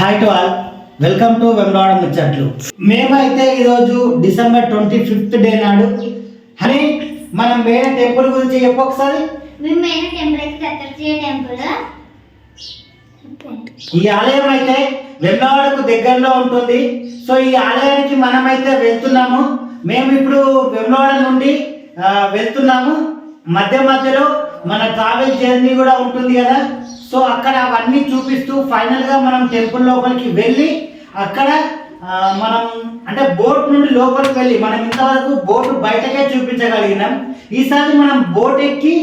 Hi to all welcome to Vemulawada ముచ్చట్లు మేమైతే ఈరోజు డిసెంబర్ ట్వంటీ ఫిఫ్త్ డే నాడు అని మనం వేరే టెంపుల్ గురించి చెప్పు ఒకసారి. ఈ ఆలయం అయితే వెమ్లవాడకు దగ్గరలో ఉంటుంది. సో ఈ ఆలయానికి మనమైతే వెళ్తున్నాము. మేము ఇప్పుడు వెమ్లవాడ నుండి వెళ్తున్నాము. మధ్య మధ్యలో మన ట్రావెల్ జర్నీ కూడా ఉంటుంది కదా. సో అక్కడ అవన్నీ చూపిస్తూ ఫైనల్గా మనం టెంపుల్ లోపలికి వెళ్ళి అక్కడ మనం అంటే బోట్ నుండి లోపలికి వెళ్ళి మనం ఇంతవరకు బోట్ బయటకే చూపించగలిగినాం. ఈసారి మనం బోట్ ఎక్కి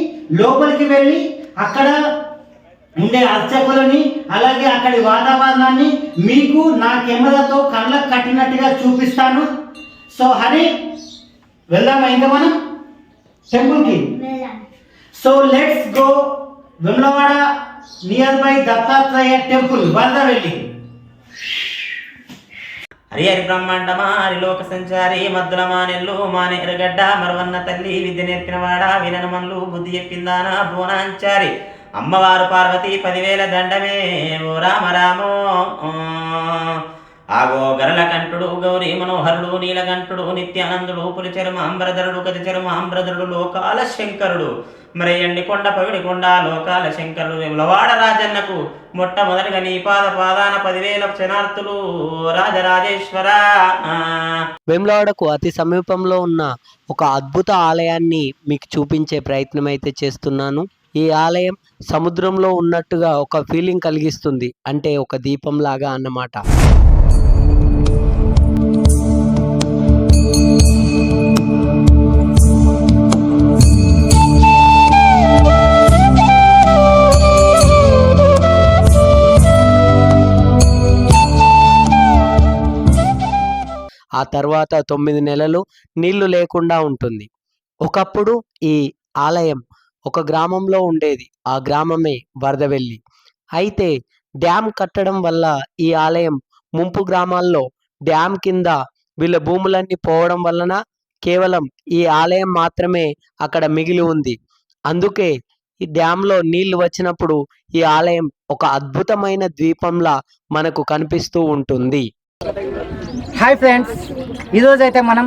లోపలికి వెళ్ళి అక్కడ ఉండే అర్చకులని అలాగే అక్కడి వాతావరణాన్ని మీకు నా కెమెరాతో కళ్ళకు కట్టినట్టుగా చూపిస్తాను. సో హరి వెళ్దామా ఇంకా మనం? టెంపుల్కి so let's go Vemulawada near by Dattatreya temple Varadavelli Hari Hari బ్రహ్మాండమా హరిలోక సంచారి మద్దుల మానెల్లు మానేరుగడ్డ మరవన్న తల్లి విద్య నేర్పినవాడ విననమన్లు బుద్ధి చెప్పిందానా భువనాంచారి. అమ్మవారు పార్వతి పదివేల దండమే ఓ రామ రామో. గౌరీ మనోహరుడు నీలకంఠుడు నిత్యానందుడు పులిచెరుమ అంబరధరుడు గజచెరుమ అంబరధరుడు లోకాల శంకరుడు. మరి ఎండి కొండ కొండ లోకాల శంకరుడు విమలవాడ రాజన్నకు మొట్టమొదటిగా నీ పాద పాదాన పదివేల క్షణార్థులు రాజరాజేశ్వర. ఆ. వేములవాడకు అతి సమీపంలో ఉన్న ఒక అద్భుత ఆలయాన్ని మీకు చూపించే ప్రయత్నం అయితే చేస్తున్నాను. ఈ ఆలయం సముద్రంలో ఉన్నట్టుగా ఒక ఫీలింగ్ కలిగిస్తుంది. అంటే ఒక దీపం లాగా అన్నమాట. ఆ తర్వాత తొమ్మిది నెలలు నీళ్ళు లేకుండా ఉంటుంది. ఒకప్పుడు ఈ ఆలయం ఒక గ్రామంలో ఉండేది. ఆ గ్రామమే వరదవెల్లి. అయితే డ్యామ్ కట్టడం వల్ల ఈ ఆలయం ముంపు గ్రామాల్లో డ్యామ్ కింద వీళ్ళ భూములన్నీ పోవడం వలన కేవలం ఈ ఆలయం మాత్రమే అక్కడ మిగిలి ఉంది. అందుకే ఈ డ్యాంలో నీళ్ళు వచ్చినప్పుడు ఈ ఆలయం ఒక అద్భుతమైన ద్వీపంలా మనకు కనిపిస్తూ ఉంటుంది. హాయ్ ఫ్రెండ్స్ ఈరోజు అయితే మనం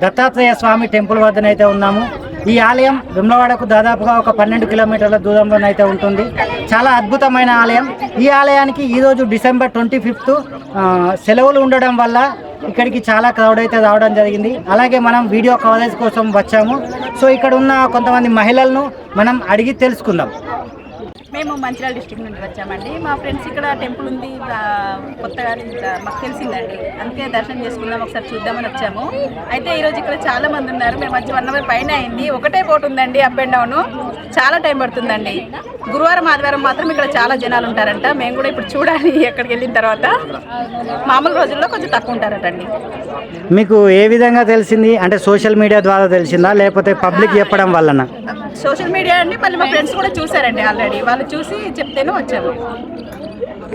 దత్తాత్రేయ స్వామి టెంపుల్ వద్దనైతే ఉన్నాము. ఈ ఆలయం విమ్లవాడకు దాదాపుగా ఒక పన్నెండు కిలోమీటర్ల దూరంలోనైతే ఉంటుంది. చాలా అద్భుతమైన ఆలయం. ఈ ఆలయానికి ఈరోజు డిసెంబర్ ట్వంటీ ఫిఫ్త్ సెలవులు ఉండడం వల్ల ఇక్కడికి చాలా క్రౌడ్ అయితే రావడం జరిగింది. అలాగే మనం వీడియో కవరేజ్ కోసం వచ్చాము. సో ఇక్కడ ఉన్న కొంతమంది మహిళలను మనం అడిగి తెలుసుకుందాం. మేము మంచిర్యాల డిస్ట్రిక్ట్ నుండి వచ్చామండి. మా ఫ్రెండ్స్ ఇక్కడ టెంపుల్ ఉంది కొత్తగా మాకు తెలిసిందండి. అందుకే దర్శనం చేసుకుందాం ఒకసారి చూద్దామని వచ్చాము. అయితే ఈరోజు ఇక్కడ చాలా మంది ఉన్నారు. మేము వచ్చి వన్ అవర్ పైన అయింది. ఒకటే బోట్ ఉందండి అప్ అండ్ డౌన్. చాలా టైం పడుతుందండి. గురువారం ఆదివారం మాత్రం ఇక్కడ చాలా జనాలు ఉంటారంట. మేము కూడా ఇప్పుడు చూడాలి ఎక్కడికి వెళ్ళిన తర్వాత. మామూలు రోజుల్లో కొంచెం తక్కువ ఉంటారటండి. మీకు ఏ విధంగా తెలిసింది? అంటే సోషల్ మీడియా ద్వారా తెలిసిందా? లేకపోతే పబ్లిక్ చెప్పడం వలన సోషల్ మీడియా అండి మళ్ళీ మా ఫ్రెండ్స్ కూడా చూసారండి ఆల్రెడీ. వాళ్ళు చూసి చెప్తేనే వచ్చాము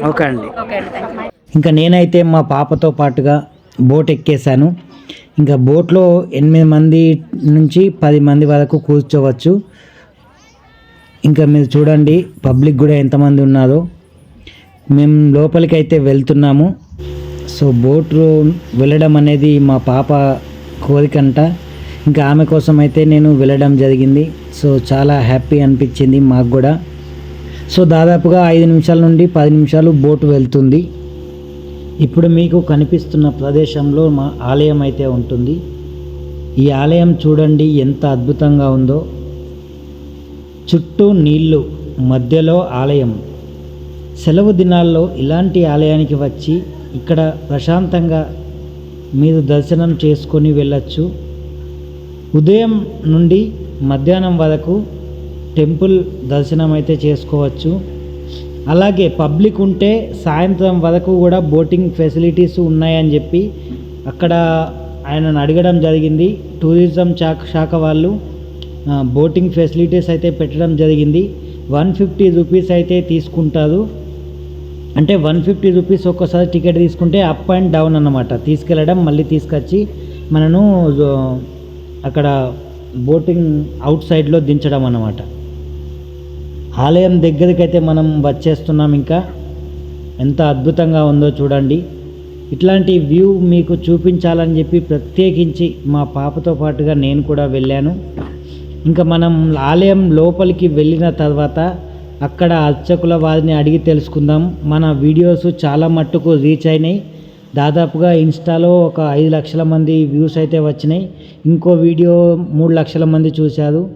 ఓకే అండి. ఓకే అండి థ్యాంక్ యూ ఇంకా నేనైతే మా పాపతో పాటుగా బోట్ ఎక్కేశాను. ఇంకా బోట్లో ఎనిమిది మంది నుంచి పది మంది వరకు కూర్చోవచ్చు. ఇంకా మీరు చూడండి పబ్లిక్ కూడా ఎంతమంది ఉన్నారో. మేము లోపలికి అయితే వెళ్తున్నాము. సో బోట్ వెళ్ళడం అనేది మా పాప కోరికంట. ఇంకా ఆమె కోసం అయితే నేను వెళ్ళడం జరిగింది. సో చాలా హ్యాపీ అనిపించింది మాకు కూడా. సో దాదాపుగా ఐదు నిమిషాల నుండి పది నిమిషాలు బోటు వెళ్తుంది. ఇప్పుడు మీకు కనిపిస్తున్న ప్రదేశంలో మా ఆలయం అయితే ఉంటుంది. ఈ ఆలయం చూడండి ఎంత అద్భుతంగా ఉందో. చుట్టూ నీళ్ళు మధ్యలో ఆలయం. సెలవు దినాల్లో ఇలాంటి ఆలయానికి వచ్చి ఇక్కడ ప్రశాంతంగా మీరు దర్శనం చేసుకొని వెళ్ళచ్చు. ఉదయం నుండి మధ్యాహ్నం వరకు టెంపుల్ దర్శనం అయితే చేసుకోవచ్చు. అలాగే పబ్లిక్ ఉంటే సాయంత్రం వరకు కూడా బోటింగ్ ఫెసిలిటీస్ ఉన్నాయని చెప్పి అక్కడ ఆయనను అడగడం జరిగింది. టూరిజం శాఖ శాఖ వాళ్ళు బోటింగ్ ఫెసిలిటీస్ అయితే పెట్టడం జరిగింది. వన్ ఫిఫ్టీ రూపీస్ అయితే తీసుకుంటారు. అంటే వన్ ఫిఫ్టీ రూపీస్ ఒక్కసారి టికెట్ తీసుకుంటే అప్ అండ్ డౌన్ అన్నమాట. తీసుకెళ్ళడం మళ్ళీ తీసుకొచ్చి మనను అక్కడ బోటింగ్ అవుట్ సైడ్లో దించడం అన్నమాట. ఆలయం దగ్గరికి అయితే మనం వచ్చేస్తున్నాం ఇంకా. ఎంత అద్భుతంగా ఉందో చూడండి. ఇట్లాంటి వ్యూ మీకు చూపించాలని చెప్పి ప్రత్యేకించి మా పాపతో పాటుగా నేను కూడా వెళ్ళాను. ఇంకా మనం ఆలయం లోపలికి వెళ్ళిన తర్వాత అక్కడ అర్చకుల వారిని అడిగి తెలుసుకుందాం. మన వీడియోస్ చాలా మట్టుకు రీచ్ అయినాయి. దాదాపుగా ఇన్స్టాలో ఒక ఐదు లక్షల మంది వ్యూస్ అయితే వచ్చినాయి. ఇంకో వీడియో మూడు లక్షల మంది చూశారు.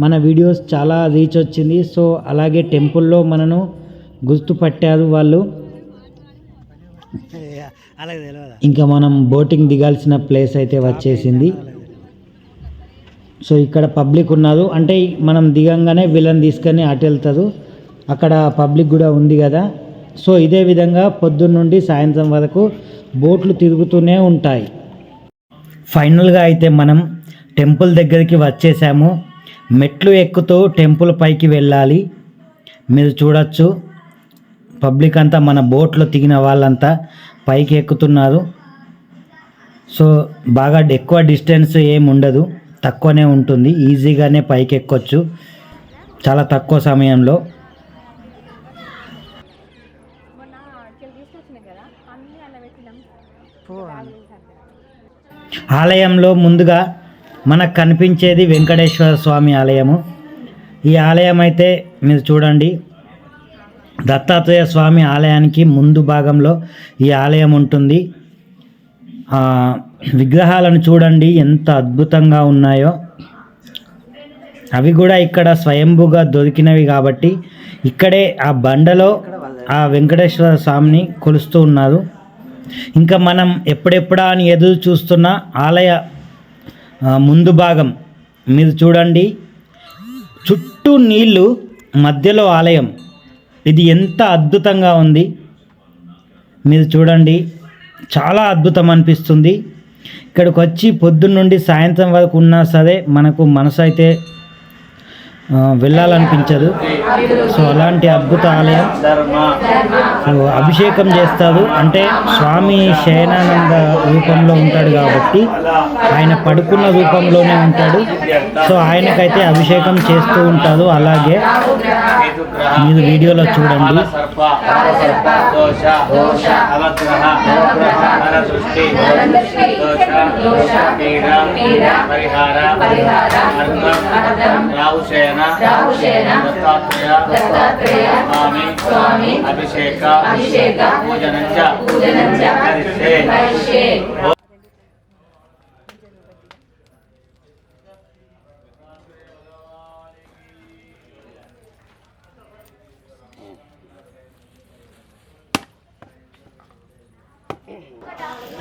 మన వీడియోస్ చాలా రీచ్ వచ్చింది. సో అలాగే టెంపుల్లో మనను గుర్తుపట్టారు వాళ్ళు. ఇంకా మనం బోటింగ్ దిగాల్సిన ప్లేస్ అయితే వచ్చేసింది. సో ఇక్కడ పబ్లిక్ ఉన్నారు. అంటే మనం దిగంగానే వీళ్ళని తీసుకొని అటు వెళ్తారు. అక్కడ పబ్లిక్ కూడా ఉంది కదా. సో ఇదే విధంగా పొద్దున్న నుండి సాయంత్రం వరకు బోట్లు తిరుగుతూనే ఉంటాయి. ఫైనల్గా అయితే మనం టెంపుల్ దగ్గరికి వచ్చేసాము. మెట్లు ఎక్కుతూ టెంపుల్ పైకి వెళ్ళాలి. మీరు చూడొచ్చు పబ్లిక్ అంతా మన బోట్లో దిగిన వాళ్ళంతా పైకి ఎక్కుతున్నారు. సో బాగా ఎక్కువ డిస్టెన్స్ ఏమి ఉండదు తక్కువనే ఉంటుంది ఈజీగానే పైకి ఎక్కొచ్చు. చాలా తక్కువ సమయంలో. ఆలయంలో ముందుగా మనకు కనిపించేది వెంకటేశ్వర స్వామి ఆలయము. ఈ ఆలయం అయితే మీరు చూడండి. దత్తాత్రేయ స్వామి ఆలయానికి ముందు భాగంలో ఈ ఆలయం ఉంటుంది. ఆ, విగ్రహాలను చూడండి ఎంత అద్భుతంగా ఉన్నాయో. అవి కూడా ఇక్కడ స్వయంభూగా దొరికినవి కాబట్టి ఇక్కడే ఆ బండలో ఆ వెంకటేశ్వర స్వామిని కొలుస్తూ ఉన్నారు. ఇంకా మనం ఎప్పుడెప్పుడా అని ఎదురు చూస్తున్న ఆలయ ముందు భాగం మీరు చూడండి. చుట్టూ నీళ్ళు మధ్యలో ఆలయం. ఇది ఎంత అద్భుతంగా ఉంది. మీరు చూడండి. చాలా అద్భుతం అనిపిస్తుంది. ఇక్కడికి వచ్చి పొద్దున్న నుండి సాయంత్రం వరకు ఉన్నా సరే మనకు మనసు అయితే వెళ్ళాలనిపించదు. సో అలాంటి అద్భుత ఆలయం. సో అభిషేకం చేస్తారు అంటే స్వామి శయనానంద రూపంలో ఉంటాడు కాబట్టి ఆయన పడుకున్న రూపంలోనే ఉంటాడు. సో ఆయనకైతే అభిషేకం చేస్తూ ఉంటారు అలాగే. మీరు వీడియోలో చూడండి. పరిహార దత్తాత్రేయ స్వామి స్వామి అభిషేక అభిషేక పూజనంచ పూజనంచ కరిష్యే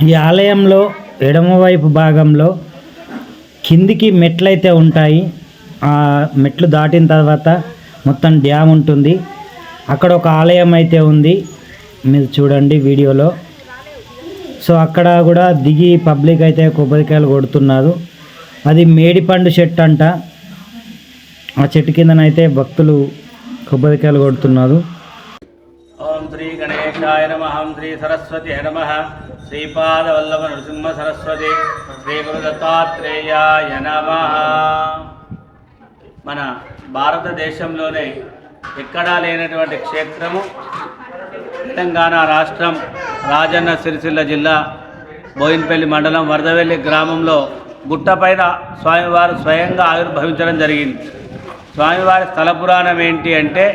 ఈ ఆలయంలో ఎడమవైపు భాగంలో కిందికి మెట్లయితే ఉంటాయి. ఆ మెట్లు దాటిన తర్వాత మొత్తం డ్యామ్ ఉంటుంది. అక్కడ ఒక ఆలయం అయితే ఉంది. మీరు చూడండి వీడియోలో. సో అక్కడ కూడా దిగి పబ్లిక్ అయితే కొబ్బరికాయలు కొడుతున్నారు. అది మేడిపండు చెట్టు అంట. ఆ చెట్టు కిందనైతే భక్తులు కొబ్బరికాయలు కొడుతున్నారు. ఓం శ్రీ గణేశాయ నమ. శ్రీ సరస్వతి నమ. శ్రీపాదవల్లభ నృసింహ సరస్వతి. శ్రీ గురు దత్తాత్రేయాయ నమ. మన భారతదేశంలోనే ఎక్కడా లేనటువంటి క్షేత్రము తెలంగాణ రాష్ట్రం రాజన్న సిరిసిల్ల జిల్లా బోయిన్పల్లి మండలం వరదవెల్లి గ్రామంలో గుట్టపైన స్వామివారు స్వయంగా ఆవిర్భవించడం జరిగింది. స్వామివారి స్థల పురాణం ఏంటి అంటే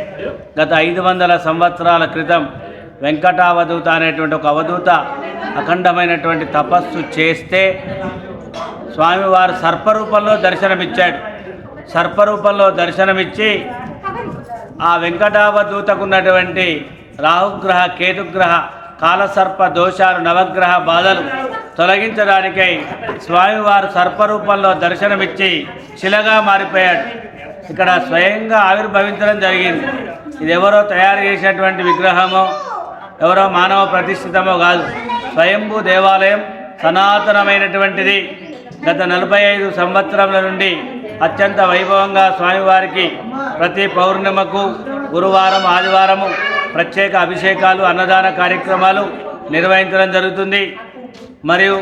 గత ఐదు వందల సంవత్సరాల క్రితం వెంకటావధూత అనేటువంటి ఒక అవధూత అఖండమైనటువంటి తపస్సు చేస్తే స్వామివారు సర్పరూపంలో దర్శనమిచ్చాడు. సర్పరూపంలో దర్శనమిచ్చి ఆ వెంకటావధూతకు ఉన్నటువంటి రాహుగ్రహ కేతుగ్రహ కాలసర్ప దోషాలు నవగ్రహ బాధలు తొలగించడానికై స్వామివారు సర్పరూపంలో దర్శనమిచ్చి శిలగా మారిపోయాడు. ఇక్కడ స్వయంగా ఆవిర్భవించడం జరిగింది. ఇది ఎవరో తయారు చేసినటువంటి విగ్రహమో ఎవరో మానవ ప్రతిష్ఠితమో కాదు. స్వయంభూ దేవాలయం సనాతనమైనటువంటిది. గత నలభై ఐదు సంవత్సరముల నుండి అత్యంత వైభవంగా స్వామివారికి ప్రతి పౌర్ణిమకు గురువారం ఆదివారము ప్రత్యేక అభిషేకాలు అన్నదాన కార్యక్రమాలు నిర్వహించడం జరుగుతుంది. మరియు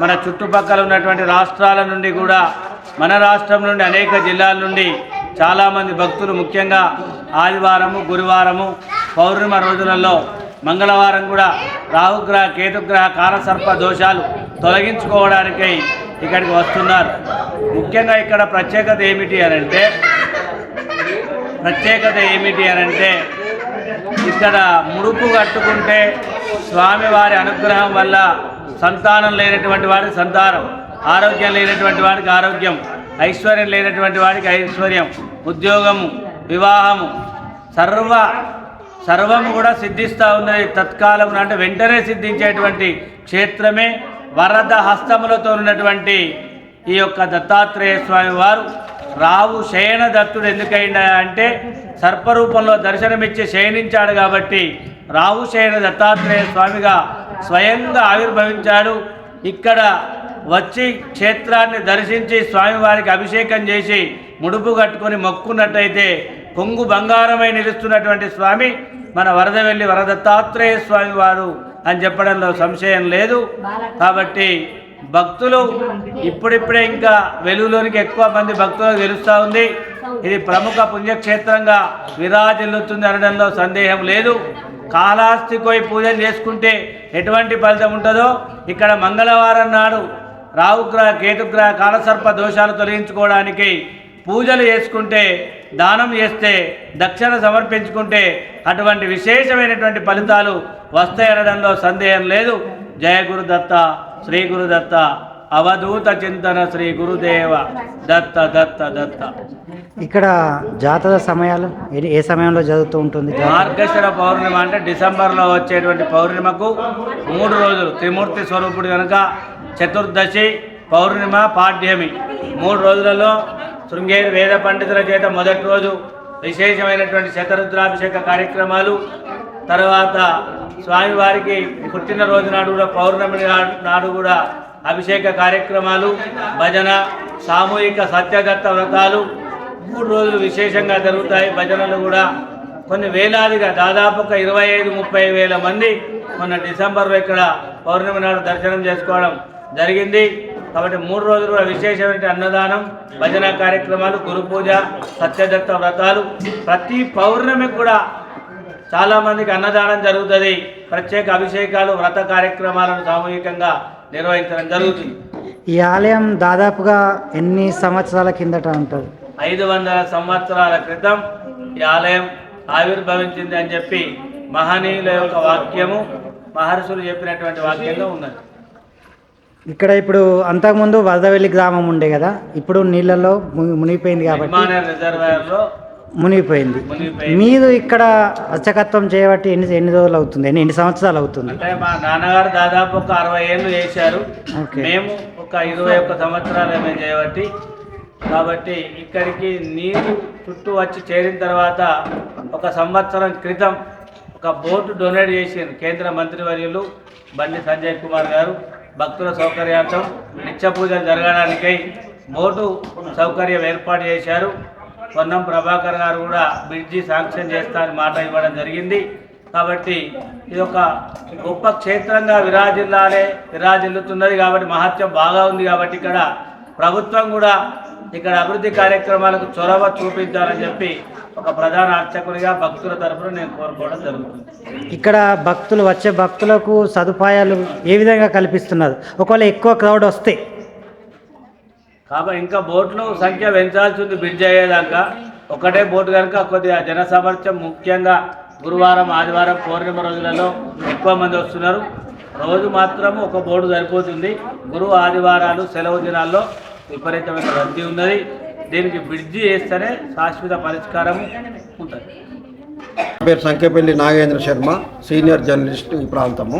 మన చుట్టుపక్కల ఉన్నటువంటి రాష్ట్రాల నుండి కూడా మన రాష్ట్రం నుండి అనేక జిల్లాల నుండి చాలామంది భక్తులు ముఖ్యంగా ఆదివారము గురువారము పౌర్ణిమ రోజులలో మంగళవారం కూడా రాహుగ్రహ కేతుగ్రహ కాలసర్ప దోషాలు తొలగించుకోవడానికై ఇక్కడికి వస్తున్నారు. ముఖ్యంగా ఇక్కడ ప్రత్యేకత ఏమిటి అని అంటే ప్రత్యేకత ఏమిటి అని అంటే ఇక్కడ ముడుపు కట్టుకుంటే స్వామివారి అనుగ్రహం వల్ల సంతానం లేనటువంటి వాడికి సంతానం ఆరోగ్యం లేనటువంటి వాడికి ఆరోగ్యం ఐశ్వర్యం లేనటువంటి వాడికి ఐశ్వర్యం ఉద్యోగము వివాహము సర్వ సర్వము కూడా సిద్ధిస్తూ ఉన్నది. తత్కాలం అంటే వెంటనే సిద్ధించేటువంటి క్షేత్రమే వరద హస్తములతో ఉన్నటువంటి ఈ యొక్క దత్తాత్రేయ స్వామి వారు రావు శయన దత్తుడు ఎందుకైనా అంటే సర్పరూపంలో దర్శనమిచ్చి శయనించాడు కాబట్టి రావు శయన దత్తాత్రేయ స్వామిగా స్వయంగా ఆవిర్భవించాడు. ఇక్కడ వచ్చి క్షేత్రాన్ని దర్శించి స్వామివారికి అభిషేకం చేసి ముడుపు కట్టుకొని మొక్కున్నట్టయితే కొంగు బంగారమై నిలుస్తున్నటువంటి స్వామి మన వరదవెల్లి వరదత్తాత్రేయ స్వామి వారు అని చెప్పడంలో సంశయం లేదు. కాబట్టి భక్తులు ఇప్పుడిప్పుడే ఇంకా వెలుగులోనికి ఎక్కువ మంది భక్తులకు తెలుస్తూ ఉంది. ఇది ప్రముఖ పుణ్యక్షేత్రంగా విరాజిల్లుతుంది అనడంలో సందేహం లేదు. కాళాస్తికోయి పూజలు చేసుకుంటే ఎటువంటి ఫలితం ఉంటుందో ఇక్కడ మంగళవారం నాడు రావుగ్రహ కేతుగ్రహ కాలసర్ప దోషాలు తొలగించుకోవడానికి పూజలు చేసుకుంటే దానం చేస్తే దక్షిణ సమర్పించుకుంటే అటువంటి విశేషమైనటువంటి ఫలితాలు వస్తాయనడంలో సందేహం లేదు. జయ గురుదత్త శ్రీ గురుదత్త అవధూత చింతన శ్రీ గురుదేవ దత్త దత్త దత్త. ఇక్కడ జాతర సమయాలు ఏ- సమయంలో జరుగుతూ ఉంటుంది? మార్గశిర పౌర్ణిమ అంటే డిసెంబర్లో వచ్చేటువంటి పౌర్ణిమకు మూడు రోజులు. త్రిమూర్తి స్వరూపుడు కనుక చతుర్దశి పౌర్ణిమ పాడ్యమి. మూడు రోజులలో శృంగేరి వేద పండితుల చేత మొదటి రోజు విశేషమైనటువంటి శతరుద్రాభిషేక కార్యక్రమాలు తర్వాత స్వామివారికి పుట్టినరోజు నాడు కూడా పౌర్ణమి నాడు- నాడు కూడా అభిషేక కార్యక్రమాలు భజన సామూహిక సత్యదత్త వ్రతాలు మూడు రోజులు విశేషంగా జరుగుతాయి. భజనలు కూడా కొన్ని వేలాదిగా దాదాపు ఒక ఇరవై ఐదు ముప్పై వేల మంది మొన్న డిసెంబర్లో ఇక్కడ పౌర్ణమి నాడు దర్శనం చేసుకోవడం జరిగింది. కాబట్టి మూడు రోజులు కూడా విశేషమైన అన్నదానం భజన కార్యక్రమాలు గురు పూజ సత్యదత్త వ్రతాలు. ప్రతి పౌర్ణమి కూడా చాలామందికి అన్నదానం జరుగుతుంది. ప్రత్యేక అభిషేకాలు వ్రత కార్యక్రమాలను సామూహికంగా నిర్వహించడం జరుగుతుంది. ఈ ఆలయం దాదాపుగా ఎన్ని సంవత్సరాల కిందట ఉంటుంది? ఐదు వందల సంవత్సరాల క్రితం ఈ ఆలయం ఆవిర్భవించింది అని చెప్పి మహనీయుల యొక్క వాక్యము మహర్షులు చెప్పినటువంటి వాక్యంలో ఉన్నది. ఇక్కడ ఇప్పుడు అంతకుముందు వరదవెల్లి గ్రామం ఉండే కదా ఇప్పుడు నీళ్ళలో మునిగిపోయింది కాబట్టి మునిగిపోయింది. మునిగిపోయింది. మీరు ఇక్కడ అర్చకత్వం చేయబట్టి ఎన్ని ఎన్ని రోజులు అవుతుంది? ఎన్ని ఎన్ని సంవత్సరాలు అవుతుంది? అంటే మా నాన్నగారు దాదాపు ఒక అరవై ఏళ్ళు చేశారు. మేము ఒక ఇరవై ఒక్క సంవత్సరాలు మేము చేయబట్టి కాబట్టి ఇక్కడికి నీరు చుట్టూ వచ్చి చేరిన తర్వాత ఒక సంవత్సరం క్రితం ఒక బోటు డొనేట్ చేసింది కేంద్ర మంత్రివర్యులు బండి సంజయ్ కుమార్ గారు. భక్తుల సౌకర్యార్థం నిత్య పూజలు జరగడానికై బోటు సౌకర్యం ఏర్పాటు చేశారు. పొన్నం ప్రభాకర్ గారు కూడా బ్రిడ్జి శాంక్షన్ చేస్తారని మాట ఇవ్వడం జరిగింది. కాబట్టి ఇది ఒక గొప్ప క్షేత్రంగా విరాజిల్లాలే విరాజిల్లుతున్నది కాబట్టి మహత్యం బాగా ఉంది కాబట్టి ఇక్కడ ప్రభుత్వం కూడా ఇక్కడ అభివృద్ధి కార్యక్రమాలకు చొరవ చూపించాలని చెప్పి ఒక ప్రధాన అర్చకునిగా భక్తుల తరఫున నేను కోరుకోవడం జరుగుతుంది. ఇక్కడ భక్తులు వచ్చే భక్తులకు సదుపాయాలు ఏ విధంగా కల్పిస్తున్నారు? ఒకవేళ ఎక్కువ క్రౌడ్ వస్తే? కాబట్టి ఇంకా బోట్లు సంఖ్య పెంచాల్సి ఉంది బ్రిడ్జ్ అయ్యేదాకా. ఒకటే బోటు కనుక కొద్దిగా జన సామర్థ్యం ముఖ్యంగా గురువారం ఆదివారం పౌర్ణిమ రోజులలో ఎక్కువ మంది వస్తున్నారు. రోజు మాత్రం ఒక బోటు సరిపోతుంది. గురు ఆదివారాలు సెలవు దినాల్లో విపరీతమైన రద్దీ ఉన్నది. దీనికి బ్రిడ్జి వేస్తేనే శాశ్వత పరిష్కారం ఉంటుంది. పేరు సంఖ్యపల్లి నాగేంద్ర శర్మ సీనియర్ జర్నలిస్ట్ ఈ ప్రాంతము.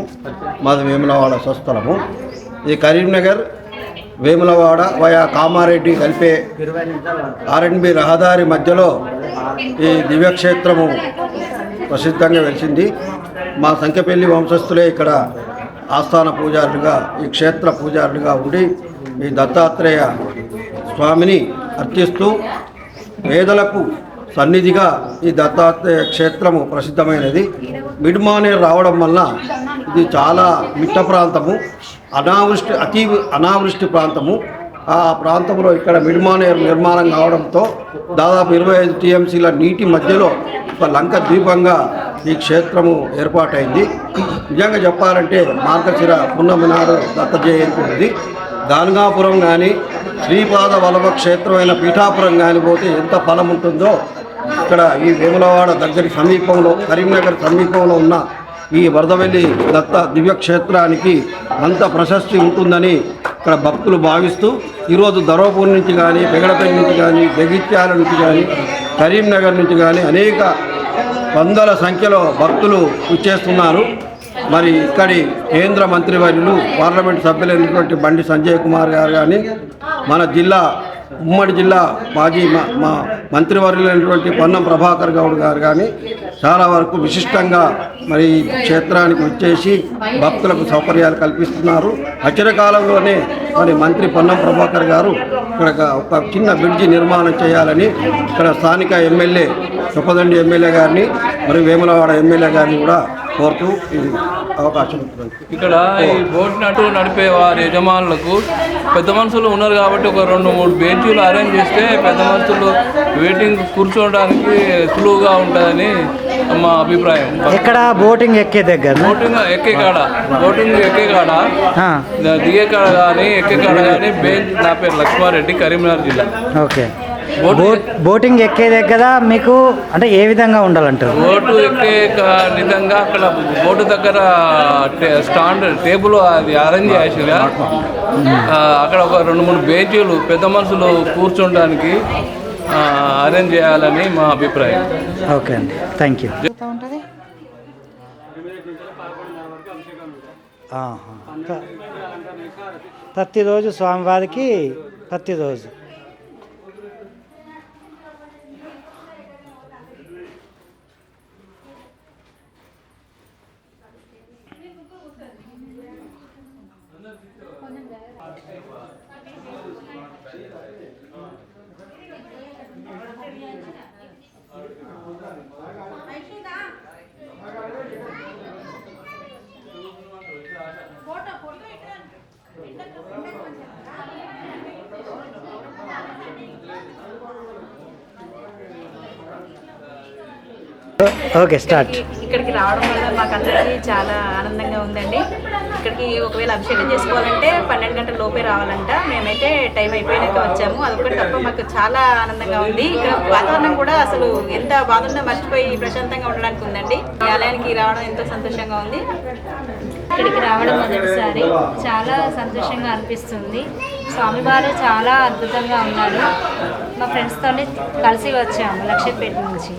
మాది వేములవాడ స్వస్థలము. ఇది కరీంనగర్ వేములవాడ వయా కామారెడ్డి కలిపే ఆర్ఎన్బి రహదారి మధ్యలో ఈ దివ్యక్షేత్రము ప్రసిద్ధంగా వెలిసింది. మా సంఖ్యపల్లి వంశస్థులే ఇక్కడ ఆస్థాన పూజారులుగా ఈ క్షేత్ర పూజారులుగా ఉండి ఈ దత్తాత్రేయ స్వామిని అర్చిస్తూ పేదలకు సన్నిధిగా ఈ దత్తాత్రేయ క్షేత్రము ప్రసిద్ధమైనది. మిడ్మానేర్ రావడం వల్ల ఇది చాలా మిట్ట ప్రాంతము. అనావృష్టి అతి అనావృష్టి ప్రాంతము. ఆ ప్రాంతంలో ఇక్కడ మిడ్మానేర్ నిర్మాణం కావడంతో దాదాపు ఇరవై ఐదు టీఎంసీల నీటి మధ్యలో ఒక లంక ద్వీపంగా ఈ క్షేత్రము ఏర్పాటైంది. నిజంగా చెప్పాలంటే మార్గశిర పున్నమినాడు దత్త జయంతి ఉంది. గానగాపురం కానీ శ్రీపాద వల్లభ క్షేత్రమైన పీఠాపురం కానీ పోతే ఎంత ఫలం ఉంటుందో ఇక్కడ ఈ వేములవాడ దగ్గర సమీపంలో కరీంనగర్ సమీపంలో ఉన్న ఈ వరదవెల్లి దత్త దివ్యక్షేత్రానికి అంత ప్రశస్తి ఉంటుందని ఇక్కడ భక్తులు భావిస్తూ ఈరోజు ధరోపూర్ నుంచి కానీ పెగడపల్లి నుంచి కానీ జగిత్యాల నుంచి కానీ కరీంనగర్ నుంచి కానీ అనేక వందల సంఖ్యలో భక్తులు ఇచ్చేస్తున్నారు మరి ఇక్కడి కేంద్ర మంత్రివర్యులు పార్లమెంట్ సభ్యులైనటువంటి బండి సంజయ్ కుమార్ గారు కానీ మన జిల్లా ఉమ్మడి జిల్లా మాజీ మా మా మంత్రివర్యులైనటువంటి పొన్నం ప్రభాకర్ గౌడ్ గారు కానీ చాలా వరకు విశిష్టంగా మరి క్షేత్రానికి వచ్చేసి భక్తులకు సౌకర్యాలు కల్పిస్తున్నారు. అచిర కాలంలోనే మరి మంత్రి పొన్నం ప్రభాకర్ గారు ఇక్కడ ఒక చిన్న బ్రిడ్జి నిర్మాణం చేయాలని ఇక్కడ స్థానిక ఎమ్మెల్యే చొప్పదండి ఎమ్మెల్యే గారిని మరియు వేములవాడ ఎమ్మెల్యే గారిని కూడా కోరుతూ ఈ అవకాశం ఇక్కడ ఈ బోట్ నటు నడిపే వారి యజమానులకు పెద్ద మనుషులు ఉన్నారు కాబట్టి ఒక రెండు మూడు బెంచీలు అరేంజ్ చేస్తే పెద్ద మనుషులు వెయిటింగ్ కూర్చోవడానికి సులువుగా ఉంటుందని మా అభిప్రాయం. ఎక్కడ? బోటింగ్ ఎక్కే దగ్గర బోటింగ్ ఎక్కే కాడ. బోటింగ్ ఎక్కే కాడ. దిగే కాడ కానీ ఎక్కే కాడ కానీ బెంచ్ నా పేరు లక్ష్మారెడ్డి కరీంనగర్ జిల్లా. ఓకే. బోటింగ్ ఎక్కే దగ్గర మీకు? అంటే ఏ విధంగా ఉండాలంటారు? బోటు ఎక్కే క- విధంగా అక్కడ బోటు దగ్గర స్టాండ్ టేబుల్ అది అరేంజ్ చేసిగా అక్కడ ఒక రెండు మూడు బెంచీలు పెద్ద మనుషులు కూర్చోడానికి అరేంజ్ చేయాలని మా అభిప్రాయం. ఓకే అండి. Thank you. ప్రతిరోజు స్వామివారికి ప్రతిరోజు ఓకే స్టార్ట్ ఇక్కడికి రావడం వల్ల మాకందరికీ చాలా ఆనందంగా ఉందండి. ఇక్కడికి ఒకవేళ అభిషేకం చేసుకోవాలంటే పన్నెండు గంటల లోపే రావాలంట. మేమైతే టైం అయిపోయినాక వచ్చాము. అదొకటి తప్ప మాకు చాలా ఆనందంగా ఉంది. ఇక్కడ వాతావరణం కూడా అసలు ఎంత బాగుందో మర్చిపోయి ప్రశాంతంగా ఉండడానికి ఉందండి. ఈ ఆలయానికి రావడం ఎంతో సంతోషంగా ఉంది. ఇక్కడికి రావడం మొదటిసారి. చాలా సంతోషంగా అనిపిస్తుంది. స్వామివారు చాలా అద్భుతంగా ఉన్నారు. మా ఫ్రెండ్స్తో కలిసి వచ్చాము లక్షపేట నుంచి.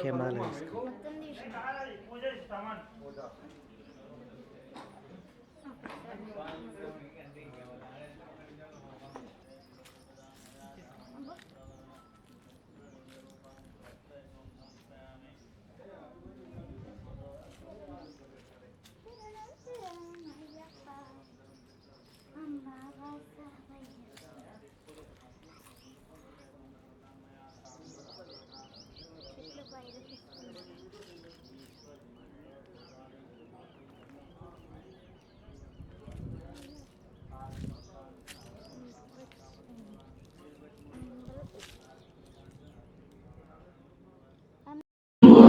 కెమెరాలో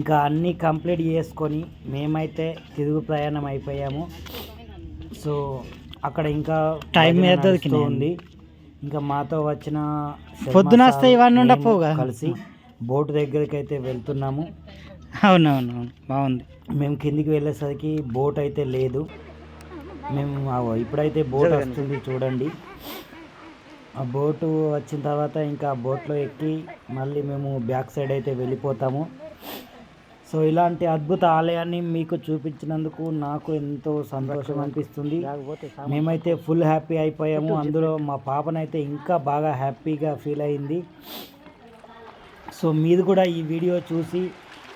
ఇంకా అన్నీ కంప్లీట్ చేసుకొని మేమైతే తిరుగు ప్రయాణం అయిపోయాము. సో అక్కడ ఇంకా టైం ఉంది. ఇంకా మాతో వచ్చిన పొద్దున ఇవన్నీ కలిసి బోట్ దగ్గరికి అయితే వెళ్తున్నాము. అవునవునవును బాగుంది. మేము కిందికి వెళ్ళేసరికి బోట్ అయితే లేదు. మేము ఆ- ఇప్పుడైతే బోట్ వస్తుంది చూడండి. ఆ బోటు వచ్చిన తర్వాత ఇంకా బోట్లో ఎక్కి మళ్ళీ మేము బ్యాక్ సైడ్ అయితే వెళ్ళిపోతాము. సో ఇలాంటి అద్భుత ఆలయాన్ని మీకు చూపించినందుకు నాకు ఎంతో సంతోషం అనిపిస్తుంది. మేమైతే ఫుల్ హ్యాపీ అయిపోయాము. అందులో మా పాపనైతే ఇంకా బాగా హ్యాపీగా ఫీల్ అయింది. సో మీరు కూడా ఈ వీడియో చూసి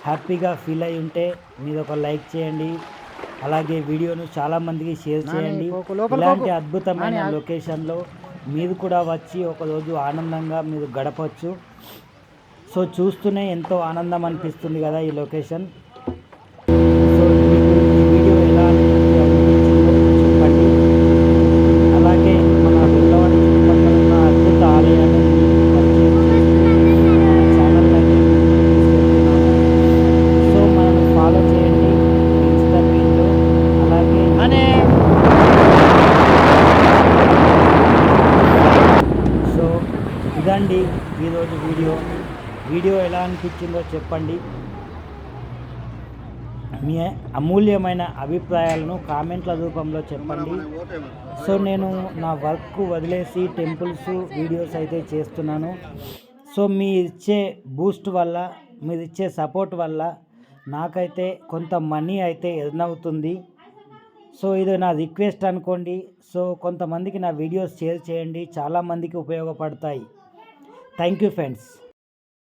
హ్యాపీగా ఫీల్ అయి ఉంటే మీరు ఒక లైక్ చేయండి. అలాగే వీడియోను చాలామందికి షేర్ చేయండి. ఇలాంటి అద్భుతమైన లొకేషన్లో మీరు కూడా వచ్చి ఒకరోజు ఆనందంగా మీరు గడపచ్చు. సో చూస్తూనే ఎంతో ఆనందం అనిపిస్తుంది కదా ఈ లొకేషన్ సో మీకు ఈ వీడియో ఎలా అనిపించిందో చెప్పండి అలాగే మన వెళ్ళవాడ చుట్టుపక్కల ఉన్న అద్భుత ఆలయాన్ని మీకు పరిచయం చేసి మన ఛానల్ అయితే తీసుకెళ్తున్నాము. సో మనల్ని ఫాలో చేయండి ఇన్స్టాగ్రామ్లో అలాగే సో ఇదండి ఈరోజు వీడియో వీడియో ఎలా అనిపించిందో చెప్పండి. మీ అమూల్యమైన అభిప్రాయాలను కామెంట్ల రూపంలో చెప్పండి. సో నేను నా వర్క్ వదిలేసి టెంపుల్స్ వీడియోస్ అయితే చేస్తున్నాను. సో మీ ఇచ్చే బూస్ట్ వల్ల మీరు ఇచ్చే సపోర్ట్ వల్ల నాకైతే కొంత మనీ అయితే ఎర్న్ అవుతుంది. సో ఇది నా రిక్వెస్ట్ అనుకోండి. సో కొంతమందికి నా వీడియోస్ షేర్ చేయండి. చాలామందికి ఉపయోగపడతాయి. Thank you friends.